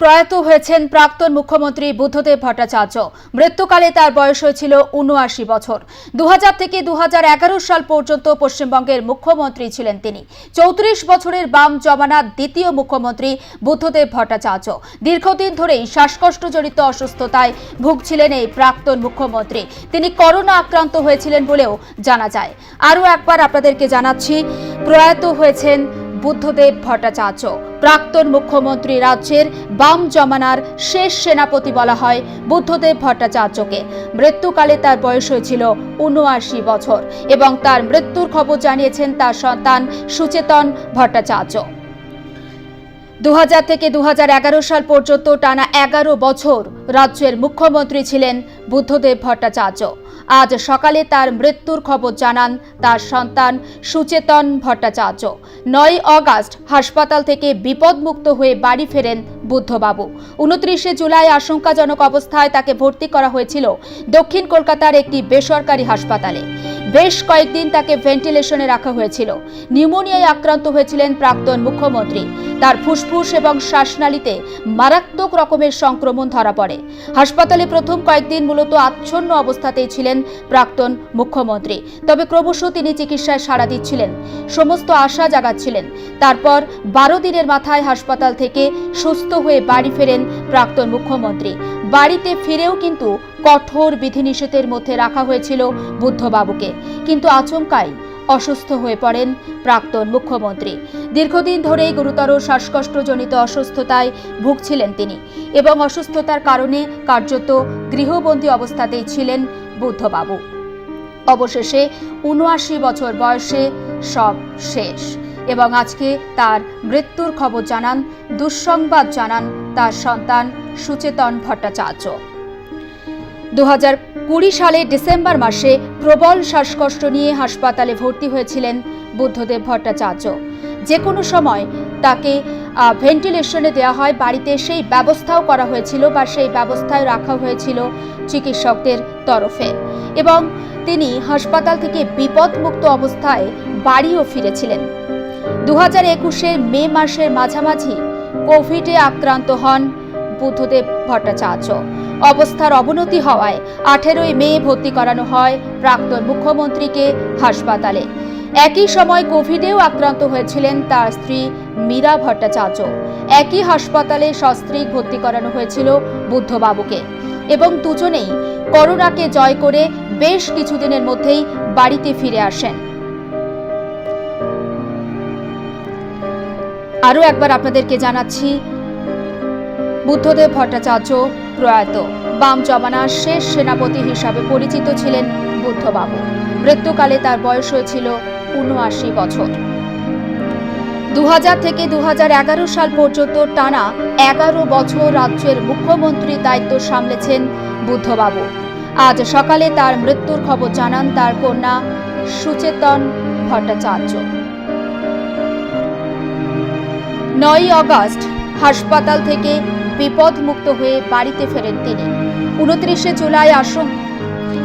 প্রয়াত হয়েছেন প্রাক্তন মুখ্যমন্ত্রী বুদ্ধদেব ভট্টাচার্য। মৃত্যুকালে তার বয়স হয়েছিল উনআশি বছর। দু হাজার থেকে দু হাজার এগারো সাল পর্যন্ত পশ্চিমবঙ্গের মুখ্যমন্ত্রী ছিলেন তিনি। চৌত্রিশ বছরের বাম জমানার দ্বিতীয় মুখ্যমন্ত্রী বুদ্ধদেব ভট্টাচার্য। দীর্ঘদিন ধরেই শ্বাসকষ্টজনিত অসুস্থতায় ভুগছিলেন এই প্রাক্তন মুখ্যমন্ত্রী। তিনি করোনা আক্রান্ত হয়েছিলেন বলেও জানা যায়। আরও একবার আপনাদেরকে জানাচ্ছি, প্রয়াত হয়েছেন বুদ্ধদেব ভট্টাচার্য। প্রাক্তন মুখ্যমন্ত্রী রাজ্যের বাম জমানার শেষ সেনাপতি বলা হয় বুদ্ধদেব ভট্টাচার্যকে। মৃত্যুকালে তার বয়স হয়েছিল উনআশি বছর এবং তার মৃত্যুর খবর জানিয়েছেন তার সন্তান সুচেতন ভট্টাচার্য। দু হাজার থেকে দু হাজার এগারো সাল পর্যন্ত টানা এগারো বছর রাজ্যের মুখ্যমন্ত্রী ছিলেন বুদ্ধদেব ভট্টাচার্য। আজ সকালে তার মৃত্যুর খবর জানান তার সন্তান সুচেতন ভট্টাচার্য। নয় অগাস্ট হাসপাতাল থেকে বিপদমুক্ত হয়ে বাড়ি ফেরেন বুদ্ধবাবু। উনত্রিশে জুলাই আশঙ্কাজনক অবস্থায় তাকে ভর্তি করা হয়েছিল দক্ষিণ কলকাতার একটি বেসরকারি হাসপাতালে। বেশ কয়েকদিন তাকে ভেন্টিলেশনে রাখা হয়েছিল। নিউমোনিয়ায় আক্রান্ত হয়েছিলেন প্রাক্তন মুখ্যমন্ত্রী। তার ফুসফুস এবং শ্বাসনালীতে মারাত্মক রকমের সংক্রমণ ধরা পড়ে। হাসপাতালে প্রথম কয়েকদিন মূলত আচ্ছন্ন অবস্থাতেই ছিলেন প্রাক্তন মুখ্যমন্ত্রী। তবে ক্রমশ তিনি চিকিৎসায় সাড়া দিচ্ছিলেন। সমস্ত আশা জাগাচ্ছিলেন। তারপর বারো দিনের মাথায় হাসপাতাল থেকে সুস্থ হয়ে বাড়ি ফেরেন প্রাক্তন মুখ্যমন্ত্রী। বাড়িতে ফিরেও কিন্তু কঠোর বিধিনিষেধের মধ্যে রাখা হয়েছিল বুদ্ধবাবুকে। কিন্তু আচমকাই অসুস্থ হয়ে পড়েন প্রাক্তন মুখ্যমন্ত্রী। দীর্ঘদিন ধরেই গুরুতর শ্বাসকষ্টজনিত অসুস্থতায় ভুগছিলেন তিনি এবং অসুস্থতার কারণে কার্যত গৃহবন্দী অবস্থাতেই ছিলেন বুদ্ধবাবু। অবশেষে উনআশি বছর বয়সে সব শেষ। এবং আজকে তার মৃত্যুর খবর জানান, দুঃসংবাদ জানান তার সন্তান সুচেতন ভট্টাচার্য। দু কুড়ি সালে ডিসেম্বর মাসে প্রবল শ্বাসকষ্ট নিয়ে হাসপাতালে ভর্তি হয়েছিলেন বুদ্ধদেব ভট্টাচার্য। যে কোনো সময় তাকে ভেন্টিলেশনে দেওয়া হয়, বাড়িতে সেই ব্যবস্থাও করা হয়েছিল বা সেই ব্যবস্থায় রাখা হয়েছিল চিকিৎসকদের তরফে। এবং তিনি হাসপাতাল থেকে বিপদমুক্ত অবস্থায় বাড়িও ফিরেছিলেন। দু হাজার মে মাসের মাঝামাঝি কোভিডে আক্রান্ত হন বুদ্ধদেব ভট্টাচার্য। অবস্থার অবনতি হওয়ায় আঠেরোই মে ভর্তি করানো হয় প্রাক্তন মুখ্যমন্ত্রীকে হাসপাতালে। একই সময় কোভিডেও আক্রান্ত হয়েছিলেন তার স্ত্রী মীরা ভট্টাচার্য। একই হাসপাতালে সস্ত্রীক ভর্তি করানো হয়েছিল বুদ্ধবাবুকে। এবং দুজনেই করোনাকে জয় করে বেশ কিছুদিনের মধ্যেই বাড়িতে ফিরে আসেন। আরও একবার আপনাদেরকে জানাচ্ছি, বুদ্ধদেব ভট্টাচার্য প্রয়াত, বাম জমানার শেষ সেনাপতি হিসাবে পরিচিত ছিলেন বুদ্ধবাবু। মৃত্যুকালে তার বয়স হয়েছিল উনআশি বছর। দু হাজার থেকে দু হাজার এগারো সাল পর্যন্ত টানা এগারো বছর রাজ্যের মুখ্যমন্ত্রীর দায়িত্ব সামলেছেন বুদ্ধবাবু। আজ সকালে তার মৃত্যুর খবর জানান তার কন্যা সুচেতন ভট্টাচার্য। নয়ই অগস্ট হাসপাতাল থেকে বিপদমুক্ত হয়ে বাড়িতে ফেরেন তিনি। উনত্রিশে জুলাই আশ্রম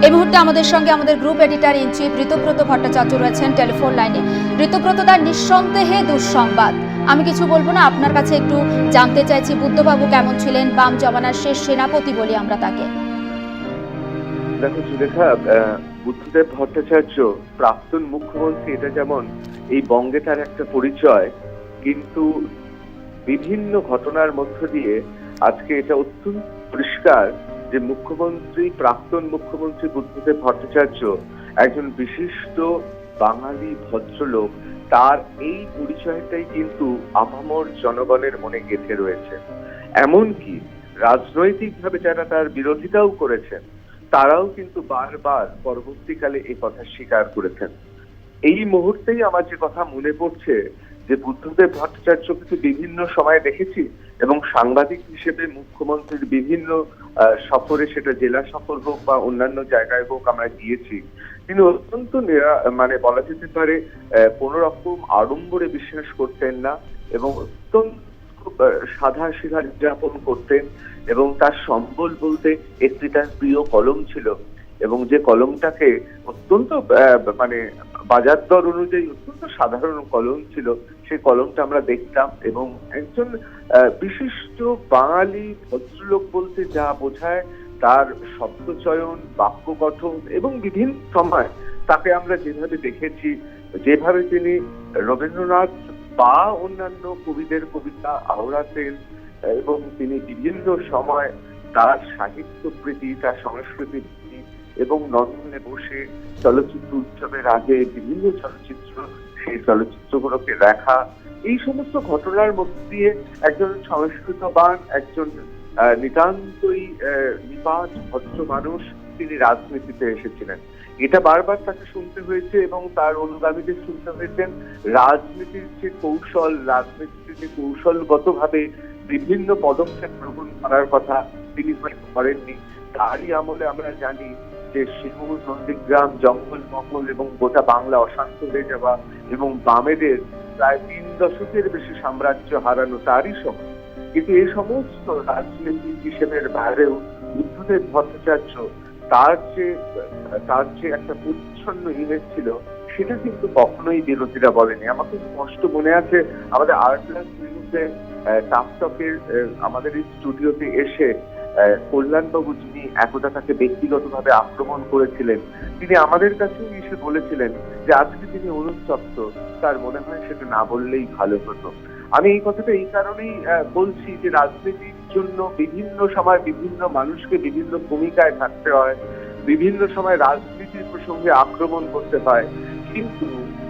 এই মুহূর্তে আমাদের সঙ্গে আমাদের group editor in chief Ritabrata Bhattacharya রয়েছেন টেলিফোন লাইনে। ঋতব্রত তার নিঃসন্দেহে দুঃসংবাদ। আমি কিছু বলব না, আপনার কাছে একটু জানতে চাইছি, বুদ্ধবাবু কেমন ছিলেন? বাম জমানার শেষ সেনাপতি বলি আমরা তাকে। দেখো বুদ্ধদেব ভট্টাচার্য, প্রাক্তন মুখ্যমন্ত্রী, এটা যেমন এই বঙ্গে তার একটা পরিচয়, কিন্তু বিভিন্ন ঘটনার মধ্য দিয়ে আজকে এটা অত্যন্ত পরিষ্কার যে মুখ্যমন্ত্রী, প্রাক্তন মুখ্যমন্ত্রী বুদ্ধদেব ভট্টাচার্য একজন বিশিষ্ট বাঙালি ভদ্রলোক, তার এই পরিচয়টাই কিন্তু আপামর জনগণের মনে গেঁথে রয়েছে। এমনকি রাজনৈতিকভাবে যারা তার বিরোধিতাও করেছেন, তারাও কিন্তু বারবার পরবর্তীকালে এই কথা স্বীকার করেছেন। এই মুহূর্তেই আমার যে কথা মনে পড়ছে যে বুদ্ধদেব ভট্টাচার্য কিন্তু বিভিন্ন সময় দেখেছি এবং সাংবাদিক হিসেবে মুখ্যমন্ত্রীর বিভিন্ন সফরে সেটা জেলা সফর হোক বা অন্যান্য জায়গায় হোক আমরা গিয়েছি। তিনি অত্যন্ত মানে বলা যেতে পারে কোন রকম আড়ম্বরে বিশ্বাস করতেন না এবং অত্যন্ত সাধা সিধা যাপন করতেন এবং তার সম্বল বলতে একটি তার প্রিয় কলম ছিল এবং যে কলমটাকে অত্যন্ত মানে বাজার দর অনুযায়ী অত্যন্ত সাধারণ কলম ছিল। সেই কলমটা আমরা দেখতাম এবং একজন বিশিষ্ট বাঙালি ভদ্রলোক বলতে যা বোঝায় তার শব্দচয়ন বাক্য গঠন এবং বিভিন্ন সময় তাকে আমরা যেভাবে দেখেছি, যেভাবে তিনি রবীন্দ্রনাথ বা অন্যান্য কবিদের কবিতা আওড়াতেন এবং তিনি বিভিন্ন সময় তার সাহিত্য প্রীতি, তার সংস্কৃতি প্রীতি এবং লন্ডনে বসে চলচ্চিত্র উৎসবের আগে বিভিন্ন চলচ্চিত্র, সেই চলচ্চিত্রগুলোকে দেখা, এই সমস্ত ঘটনার মধ্যে দিয়ে একজন সংস্কৃতবান, একজন নিতান্তই নিপাত, ভদ্র মানুষ তিনি রাজনীতিতে এসেছিলেন। এটা বারবার তাকে শুনতে হয়েছে এবং তার অনুগামীদের শুনতে হয়েছেন রাজনীতির যে কৌশল, রাজনীতির যে কৌশলগতভাবে বিভিন্ন পদক্ষেপ গ্রহণ করার কথা তিনি হয়তো করেননি। তারই আমলে আমরা জানি যে শিমুল নন্দীগ্রাম জঙ্গলমহল এবং গোটা বাংলা অশান্ত হয়ে যাওয়া এবং বামেদের প্রায় তিন দশকের বেশি সাম্রাজ্য হারানো তারই সময়। কিন্তু এই সমস্ত রাজনৈতিক হিসেবের বাইরেও বুদ্ধদেব ভট্টাচার্য তার যে তার যে একটা পরিচ্ছন্ন ইমেজ ছিল, সেটা কিন্তু কখনোই বিরোধীরা বলেনি। আমাকে স্পষ্ট মনে আছে, আমাদের আর্টলাস নিউজে টাপটপের আমাদের এই স্টুডিওতে এসে কল্যাণবাবু যিনি একদা তাকে ব্যক্তিগতভাবে আক্রমণ করেছিলেন, তিনি আমাদের কাছেও এসে বলেছিলেন যে আজকে তিনি অনুতপ্ত। তার মনে হয় সেটা না বললেই ভালো হতো। আমি এই কথাটা এই কারণেই বলছি যে রাজনীতির জন্য বিভিন্ন সময় বিভিন্ন মানুষকে বিভিন্ন ভূমিকায় থাকতে হয়, বিভিন্ন সময় রাজনীতির প্রসঙ্গে আক্রমণ করতে হয়। কিন্তু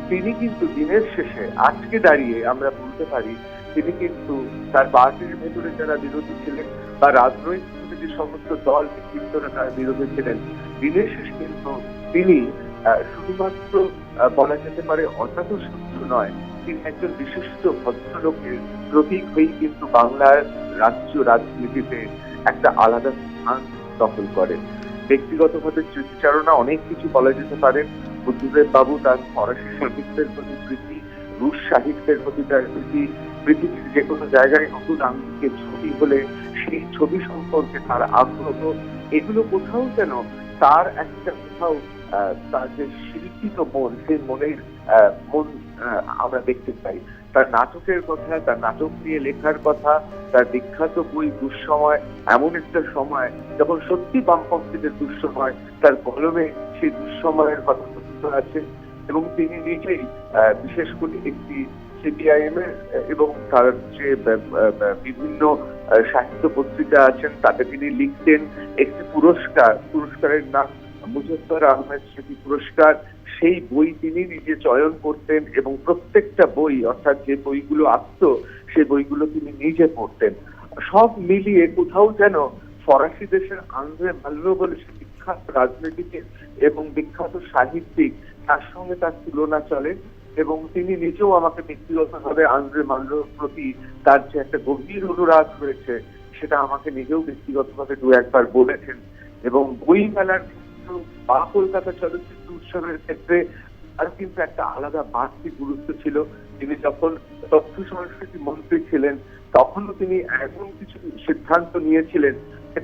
তিনি কিন্তু দিনের শেষে আজকে দাঁড়িয়ে আমরা বলতে পারি, তিনি কিন্তু তার পার্টির ভেতরে যারা বিরোধী ছিলেন বা রাজনৈতিক যে সমস্ত দল ব্যক্তিত্বরা তার বিরোধী ছিলেন, দিনের শেষে কিন্তু তিনি শুধুমাত্র বলা যেতে পারে অজাত শত্রু নয়, তিনি একজন বিশিষ্ট ভদ্রলোকের প্রতীক হয়েই কিন্তু বাংলার রাজ্য রাজনীতিতে একটা আলাদা স্থান দখল করেন ব্যক্তিগতভাবে স্মৃতিচারণা অনেক কিছু বলা যেতে পারে। বুদ্ধদেব বাবু তার ফরাসি সাহিত্যের প্রতি প্রীতি, রুশ সাহিত্যের প্রতি তার প্রীতি, পৃথিবীর যে কোনো জায়গায় নতুন আঙ্গিকে ছবি হলে সেই ছবি সম্পর্কে তার আগ্রহ, এগুলো কোথাও যেন তার একটা কোথাও তার যে শিল্পিত মন, সেই মনের মন আমরা দেখতে পাই। তার নাটকের কথা, তার নাটক নিয়ে লেখার কথা, তার বিখ্যাত বই দুঃসময়, এমন একটা সময় যখন সত্যি বামপন্থীদের দুঃসময়, তার কলমে সেই দুঃসময়ের কথা কথিত আছে এবং তিনি নিজেই বিশেষ করে একটি সিপিআইএম এর, এবং তার যে বিভিন্ন সাহিত্য পত্রিকা আছেন, তাতে তিনি লিখতেন একটি পুরস্কার, পুরস্কারের নাম মুজফর আহমেদ স্মৃতি পুরস্কার। সেই বই তিনি নিজে চয়ন করতেন এবং প্রত্যেকটা বই, অর্থাৎ যে বইগুলো আসতো সেই বইগুলো তিনি নিজে পড়তেন। সব মিলিয়ে কোথাও যেন ফরাসি দেশের আন্দ্রে মাল্লো বলে সে বিখ্যাত রাজনীতিবিদ এবং বিখ্যাত সাহিত্যিক, তার সঙ্গে তার তুলনা চলে। এবং তিনি নিজেও আমাকে ব্যক্তিগতভাবে আন্দ্রে মাল্লোর প্রতি তার যে একটা গভীর অনুরাগ রয়েছে, সেটা আমাকে নিজেও ব্যক্তিগতভাবে দু একবার বলেছেন। এবং বই মেলার বা কলকাতা চলচ্চিত্র উৎসবের ক্ষেত্রে আর কিন্তু একটা আলাদা বাড়তি গুরুত্ব ছিল। তিনি যখন তথ্য সংস্কৃতি মন্ত্রী ছিলেন, তখনও তিনি এমন কিছু সিদ্ধান্ত নিয়েছিলেন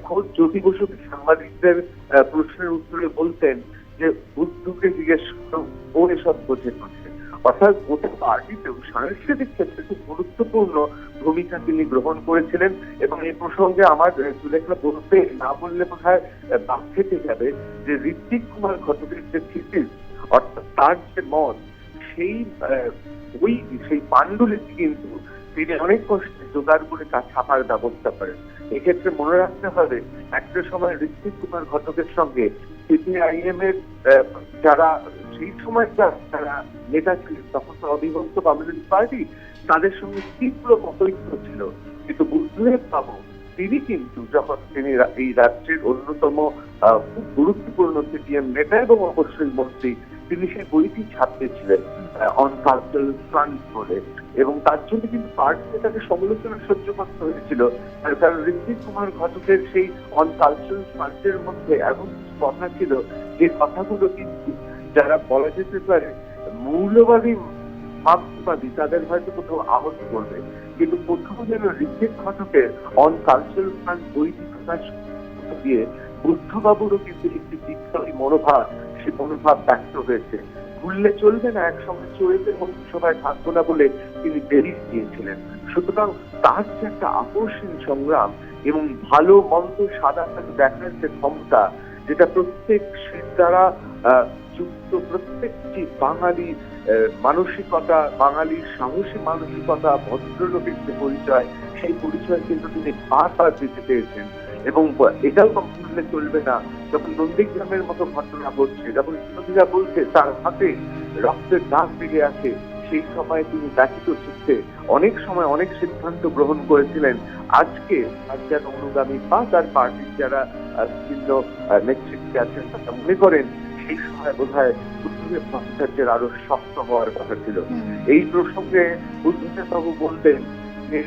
খোঁজ জ্যোতি বসুকে সাংবাদিকদের প্রশ্নের উত্তরে বলতেন যে, বুদ্ধকে জিজ্ঞেস করো, ও এসব বোঝে করছে অর্থাৎ গোটা পার্টিতেও সাংস্কৃতিক ক্ষেত্রে খুব গুরুত্বপূর্ণ ভূমিকা তিনি গ্রহণ করেছিলেন এবং এই প্রসঙ্গে আমার সুলেখা বলতে না বললে বোধহয় বাদ থেকে যাবে যে ঋত্বিক কুমার ঘটকের যে থিসিস, অর্থাৎ তার যে মত, সেই ওই, সেই পাণ্ডুলিপি কিন্তু তিনি অনেক কষ্টে জোগাড় করে তা ছাপার ব্যবস্থা করেন। এক্ষেত্রে মনে রাখতে হবে, একটা সময় ঋত্বিক কুমার ঘটকের সঙ্গে সিপিআইএম এর যারা সেই সময় যারা নেতা ছিলেন তখন তো অবিভক্ত কমিউনিস্ট পার্টি, তাদের সঙ্গে তীব্র মতৈক্য ছিল। কিন্তু বুদ্ধদেব বাবু, তিনি কিন্তু যখন তিনি এই রাজ্যের অন্যতম খুব গুরুত্বপূর্ণ সিপিএম নেতা এবং অবশ্যই মন্ত্রী, তিনি সেই বইটি ছাপিয়েছিলেন অন কালচারাল ফ্রন্ট বলে। এবং তার জন্য কিন্তু পার্টিতে তাকে সমালোচনা সহ্য করতে হয়েছিল। তার কারণ ঋত্বিক কুমার ঘটকের সেই অন কালচারাল ফ্রন্টের মধ্যে এমন কথা ছিল যে কথাগুলো কিন্তু যারা বলা যেতে পারে মৌলবাদী মার্ক্সবাদী, তাদের হয়তো কোথাও আহত করবে। কিন্তু কোথাও যেন ঋত্বিক ঘটকের অন কালচারাল ফ্রন্ট বইটি প্রকাশ গিয়ে বুদ্ধবাবুরও কিন্তু একটি বিপ্লবী মনোভাব, সে মনোভাব ব্যক্ত হয়েছে। ভুললে চলবে না, একসঙ্গে চলবে মন্ত্রিসভায় থাকব না বলে তিনি বেরিয়ে দিয়েছিলেন। সুতরাং তার যে একটা আকর্ষণ সংগ্রাম এবং ভালো, মন্দ, সাদা দেখার যে ক্ষমতা, যেটা প্রত্যেক শীত দ্বারা যুক্ত প্রত্যেকটি বাঙালি মানসিকতা, বাঙালির সাহসী মানসিকতা ভদ্রলোকের যে পরিচয়, সেই পরিচয় কিন্তু তিনি বারবার দিতে পেরেছেন এবং এটাও ভুললে চলবে না। যখন নন্দীগ্রামের মতো ঘটনা ঘটছে, যখন বিরোধীরা বলছে, তার হাতে রক্তের দাগ লেগে আছে সেই সময় তিনি ব্যথিত চিত্তে অনেক সময় অনেক সিদ্ধান্ত গ্রহণ করেছিলেন। আজকে তার যারা অনুগামী বা তার পার্টির যারা নেতৃত্বে আছেন, তারা মনে করেন সেই সময় বোধ হয় আরও শক্ত হওয়ার কথা ছিল। এই প্রসঙ্গে বুদ্ধদেব বাবু বলতেন যে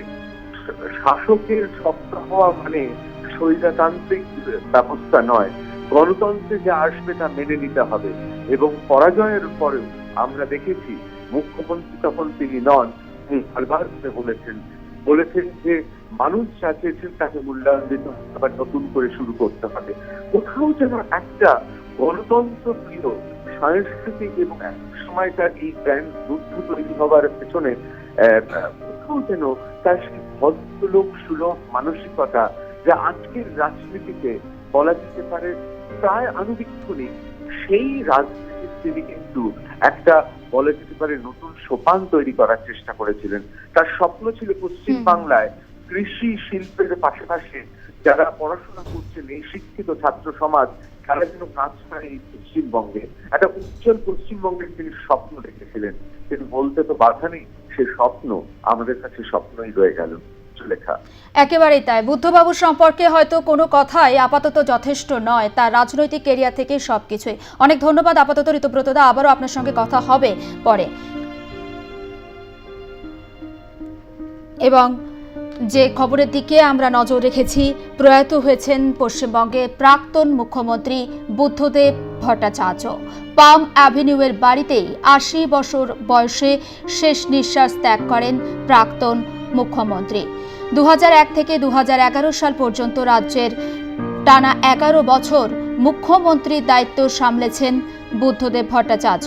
শাসকের শক্ত হওয়া মানে স্বৈরতান্ত্রিক ব্যবস্থা নয়। গণতন্ত্রে যা আসবে তা মেনে নিতে হবে এবং পরাজয়ের পরেও আমরা দেখেছি মুখ্যমন্ত্রী তখন তিনি নন তিনি বারবার করে বলেছেন বলেছেন যে মানুষ যা চেয়েছেন তাকে মূল্যায়ন দিতে হবে, আবার নতুন করে শুরু করতে হবে। কোথাও যেন একটা গণতন্ত্র প্রিয় সাংস্কৃতিক এবং এক সময়কার এই ব্র্যান্ড বুদ্ধ তৈরি হবার পেছনে কোথাও যেন তার সেই ভদ্রলোক সুলভ মানসিকতা যা আজকের রাজনীতিতে বলা যেতে পারে প্রায় আনুবীক্ষণিক সেই রাজনীতির তিনি কিন্তু একটা বলা যেতে পারে নতুন সোপান তৈরি করার চেষ্টা করেছিলেন। তার স্বপ্ন ছিল পশ্চিম বাংলায় কৃষি শিল্পের পাশাপাশি যারা পড়াশোনা করছেন এই শিক্ষিত ছাত্র সমাজ তারা যেন কাজ পায় এই পশ্চিমবঙ্গে, একটা উজ্জ্বল পশ্চিমবঙ্গের তিনি স্বপ্ন দেখেছিলেন। কিন্তু বলতে তো বাধা নেই, সে স্বপ্ন, আমাদের কাছে স্বপ্নই রয়ে গেল। একেবারেই তাই। বুদ্ধবাবুর সম্পর্কে হয়তো কোনো কথাই আপাতত যথেষ্ট নয়, তার রাজনৈতিক কেরিয়ার থেকে সবকিছুই। অনেক ধন্যবাদ আপাতত, ঋতুব্রতদা। আবারও আপনার সঙ্গে কথা হবে পরে। এবং যে খবরের দিকে আমরা নজর রেখেছি, প্রয়াত হয়েছেন পশ্চিমবঙ্গে প্রাক্তন মুখ্যমন্ত্রী বুদ্ধদেব ভট্টাচার্য। পাম অ্যাভিনিউয়ের বাড়িতেই আশি বছর বয়সে শেষ নিঃশ্বাস ত্যাগ করেন প্রাক্তন মুখ্যমন্ত্রী। দু হাজার এক থেকে দু হাজার এগারো সাল পর্যন্ত রাজ্যের টানা এগারো বছর মুখ্যমন্ত্রীর দায়িত্ব সামলেছেন বুদ্ধদেব ভট্টাচার্য।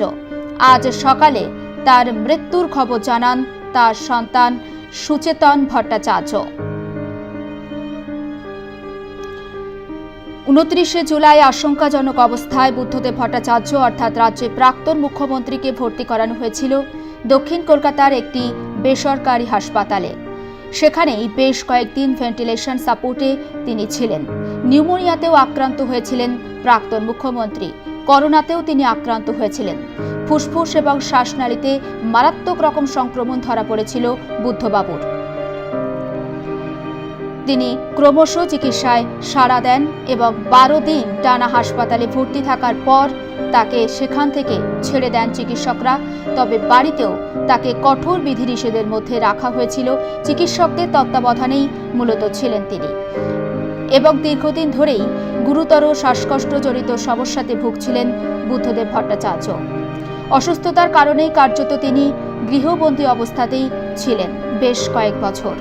আজ সকালে তার মৃত্যুর খবর জানান তার সন্তান সুচেতন ভট্টাচার্য। উনত্রিশে জুলাই আশঙ্কাজনক অবস্থায় বুদ্ধদেব ভট্টাচার্য অর্থাৎ রাজ্যের প্রাক্তন মুখ্যমন্ত্রীকে ভর্তি করানো হয়েছিল দক্ষিণ কলকাতার একটি বেসরকারি হাসপাতালে। সেখানেই বেশ কয়েকদিন ভেন্টিলেশন সাপোর্টে তিনি ছিলেন। নিউমোনিয়াতেও আক্রান্ত হয়েছিলেন প্রাক্তন মুখ্যমন্ত্রী। করোনাতেও তিনি আক্রান্ত হয়েছিলেন। ফুসফুস এবং শ্বাসনালীতে মারাত্মক রকম সংক্রমণ ধরা পড়েছিল বুদ্ধবাবুর। তিনি ক্রমশ চিকিৎসায় সাড়া দেন এবং বারো দিন টানা হাসপাতালে ভর্তি থাকার পর তাকে সেখান থেকে ছেড়ে দেন চিকিৎসকরা। তবে বাড়িতেও তাকে কঠোর বিধিনিষেধের মধ্যে রাখা হয়েছিল। চিকিৎসকদের তত্ত্বাবধানেই মূলত ছিলেন তিনি। এবং দীর্ঘদিন ধরেই গুরুতর শ্বাসকষ্টজনিত সমস্যাতে ভুগছিলেন বুদ্ধদেব ভট্টাচার্য। অসুস্থতার কারণেই কার্যত তিনি গৃহবন্দী অবস্থাতেই ছিলেন বেশ কয়েক বছর।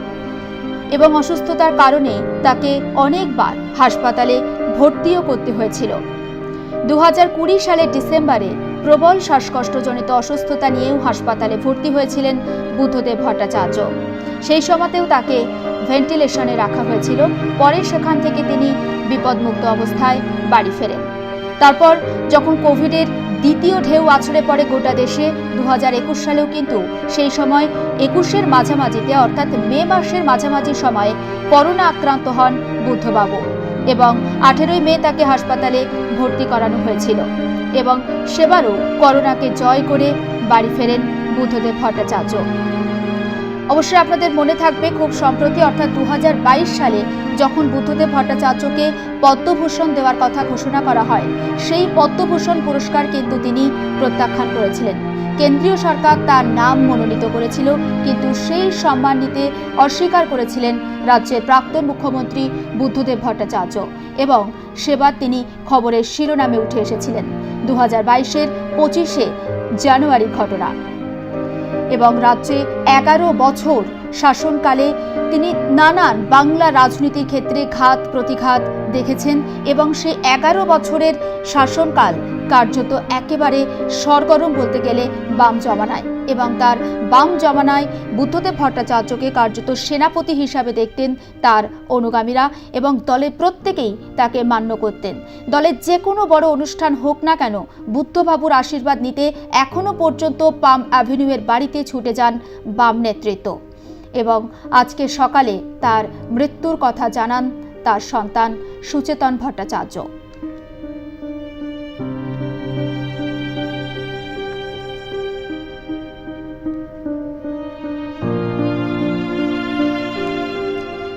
এবং অসুস্থতার কারণে তাকে অনেকবার হাসপাতালে ভর্তিও করতে হয়েছিল। দু কুড়ি সালের ডিসেম্বরে প্রবল শ্বাসকষ্টজনিত অসুস্থতা নিয়েও হাসপাতালে ভর্তি হয়েছিলেন বুদ্ধদেব ভট্টাচার্য। সেই সময়তেও তাকে ভেন্টিলেশনে রাখা হয়েছিল। পরে সেখান থেকে তিনি বিপদমুক্ত অবস্থায় বাড়ি ফেরেন। তারপর যখন কোভিডের দ্বিতীয় ঢেউ আছড়ে পড়ে গোটা দেশে। দু একুশ সালেও কিন্তু সেই সময় একুশের মাঝামাঝিতে, অর্থাৎ মে মাসের মাঝামাঝি সময়ে করোনা আক্রান্ত হন বুদ্ধবাবু এবং আঠেরোই মে তাকে হাসপাতালে ভর্তি করানো হয়েছিল এবং সেবারও করোনাকে জয় করে বাড়ি ফেরেন বুদ্ধদেব ভট্টাচার্য। অবশ্যই আপনাদের মনে থাকবে খুব সম্প্রতি, অর্থাৎ দু হাজার বাইশ সালে যখন বুদ্ধদেব ভট্টাচার্যকে পদ্মভূষণ দেওয়ার কথা ঘোষণা করা হয়, সেই পদ্মভূষণ পুরস্কার কিন্তু তিনি প্রত্যাখ্যান করেছিলেন। কেন্দ্রীয় সরকার তার নাম মনোনীত করেছিল, কিন্তু সেই সম্মান নিতে অস্বীকার করেছিলেন রাজ্যের প্রাক্তন মুখ্যমন্ত্রী বুদ্ধদেব ভট্টাচার্য এবং সেবার তিনি খবরের শিরোনামে উঠে এসেছিলেন। দু হাজার বাইশের পঁচিশে জানুয়ারির ঘটনা। এবং রাজ্যে এগারো বছর শাসনকালে তিনি নানান বাংলা রাজনীতির ক্ষেত্রে ঘাত প্রতিঘাত দেখেছেন এবং সেই এগারো বছরের শাসনকাল কার্যত একেবারে সরগরম বলতে গেলে বাম জমানায় এবং তার বাম জমানায় বুদ্ধদেব ভট্টাচার্যকে কার্যত সেনাপতি হিসাবে দেখতেন তার অনুগামীরা এবং দলের প্রত্যেকেই তাকে মান্য করতেন। দলের যে কোনো বড় অনুষ্ঠান হোক না কেন বুদ্ধবাবুর আশীর্বাদ নিতে এখনও পর্যন্ত পাম অ্যাভিনিউয়ের বাড়িতে ছুটে যান বাম নেতৃত্ব। এবং আজকে সকালে তার মৃত্যুর কথা জানান তার সন্তান সুচেতন ভট্টাচার্য।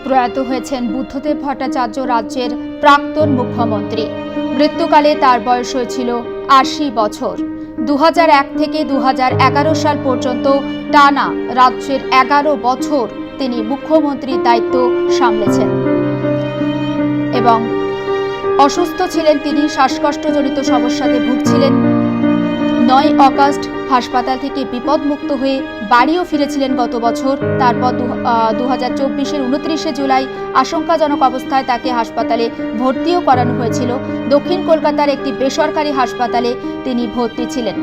প্রয়াত হয়েছেন বুদ্ধদেব ভট্টাচার্য রাজ্যের প্রাক্তন মুখ্যমন্ত্রী। মৃত্যুকালে তার বয়স হয়েছিল আশি বছর। দু হাজার এক থেকে দু হাজার এগারো সাল পর্যন্ত টানা রাজ্যের এগারো বছর তিনি মুখ্যমন্ত্রীর দায়িত্ব সামলেছেন। এবং অসুস্থ ছিলেন তিনি, শ্বাসকষ্টজনিত সমস্যাতে ভুগছিলেন। নয় অগাস্ট হাসপাতাল থেকে বিপদমুক্ত হয়ে বাড়িও ফিরেছিলেন গত বছর। তারপর দু হাজার চব্বিশের উনত্রিশে জুলাই আশঙ্কাজনক অবস্থায় তাকে হাসপাতালে ভর্তিও করানো হয়েছিল। দক্ষিণ কলকাতার একটি বেসরকারি হাসপাতালে তিনি ভর্তি ছিলেন।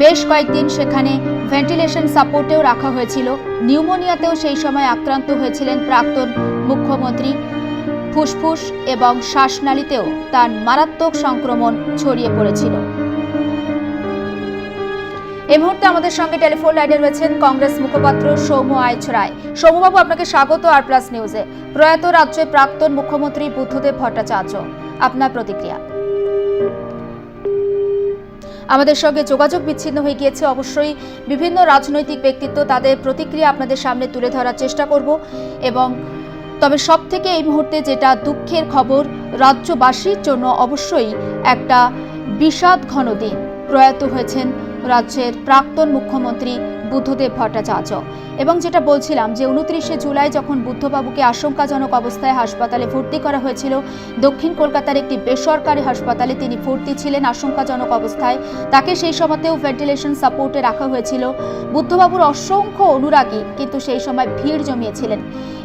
বেশ কয়েকদিন সেখানে ভেন্টিলেশন সাপোর্টেও রাখা হয়েছিল। নিউমোনিয়াতেও সেই সময় আক্রান্ত হয়েছিলেন প্রাক্তন মুখ্যমন্ত্রী ফুসফুস এবং শ্বাসনালীতেও তার মারাত্মক সংক্রমণ ছড়িয়ে পড়েছিল। এই মুহূর্তে আমাদের সঙ্গে টেলিফোন লাইনে রয়েছেন কংগ্রেস মুখপাত্র সৌম্য রায়। সৌম্যবাবু, আপনাকে স্বাগত আর প্লাস নিউজে। প্রয়াত রাজ্যের প্রাক্তন মুখ্যমন্ত্রী বুদ্ধদেব ভট্টাচার্য, আপনার প্রতিক্রিয়া? আমাদের সঙ্গে যোগাযোগ বিচ্ছিন্ন হয়ে গিয়েছে। অবশ্যই বিভিন্ন রাজনৈতিক ব্যক্তিত্ব তাদের প্রতিক্রিয়া আপনাদের সামনে তুলে ধরার চেষ্টা করব এবং তবে সব থেকে এই মুহূর্তে যেটা দুঃখের খবর, রাজ্যবাসীর জন্য অবশ্যই একটা বিষাদ ঘন দিন প্রয়াত হয়েছেন রাজ্যের প্রাক্তন মুখ্যমন্ত্রী বুদ্ধদেব ভট্টাচার্য। এবং যেটা বলছিলাম যে উনত্রিশে জুলাই যখন বুদ্ধবাবুকে আশঙ্কাজনক অবস্থায় হাসপাতালে ভর্তি করা হয়েছিল, দক্ষিণ কলকাতার একটি বেসরকারি হাসপাতালে তিনি ভর্তি ছিলেন আশঙ্কাজনক অবস্থায়। তাকে সেই সময়তেও ভেন্টিলেশন সাপোর্টে রাখা হয়েছিল। বুদ্ধবাবুর অসংখ্য অনুরাগী কিন্তু সেই সময় ভিড় জমিয়েছিলেন।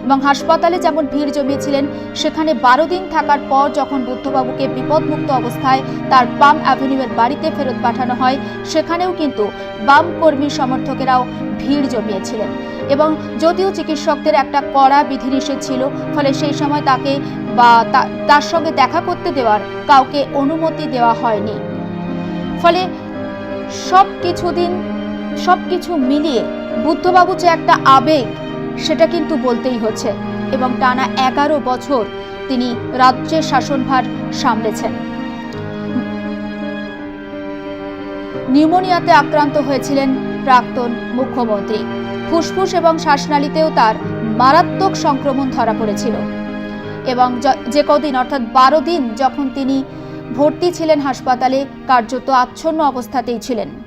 এবং হাসপাতালে যেমন ভিড় জমিয়েছিলেন, সেখানে বারো দিন থাকার পর যখন বুদ্ধবাবুকে বিপদমুক্ত অবস্থায় তার বাম অ্যাভিনিউয়ের বাড়িতে ফেরত পাঠানো হয়, সেখানেও কিন্তু বাম কর্মী সমর্থকেরাও ভিড় জমিয়েছিলেন। এবং যদিও চিকিৎসকদের একটা কড়া বিধিনিষেধ ছিল, ফলে সেই সময় তাকে বা তার সঙ্গে দেখা করতে দেওয়ার কাউকে অনুমতি দেওয়া হয়নি। ফলে সব কিছুদিন সব কিছু মিলিয়ে বুদ্ধবাবু যে একটা আবেগ সেটা কিন্তু বলতেই হচ্ছে এবং টানা এগারো বছর তিনি রাজ্যের শাসনভার সামলেছেন। নিউমোনিয়াতে আক্রান্ত হয়েছিলেন প্রাক্তন মুখ্যমন্ত্রী। ফুসফুস এবং শ্বাসনালীতেও তার মারাত্মক সংক্রমণ ধরা পড়েছিল এবং য- কদিন অর্থাৎ বারো দিন যখন তিনি ভর্তি ছিলেন হাসপাতালে, কার্যত আচ্ছন্ন অবস্থাতেই ছিলেন।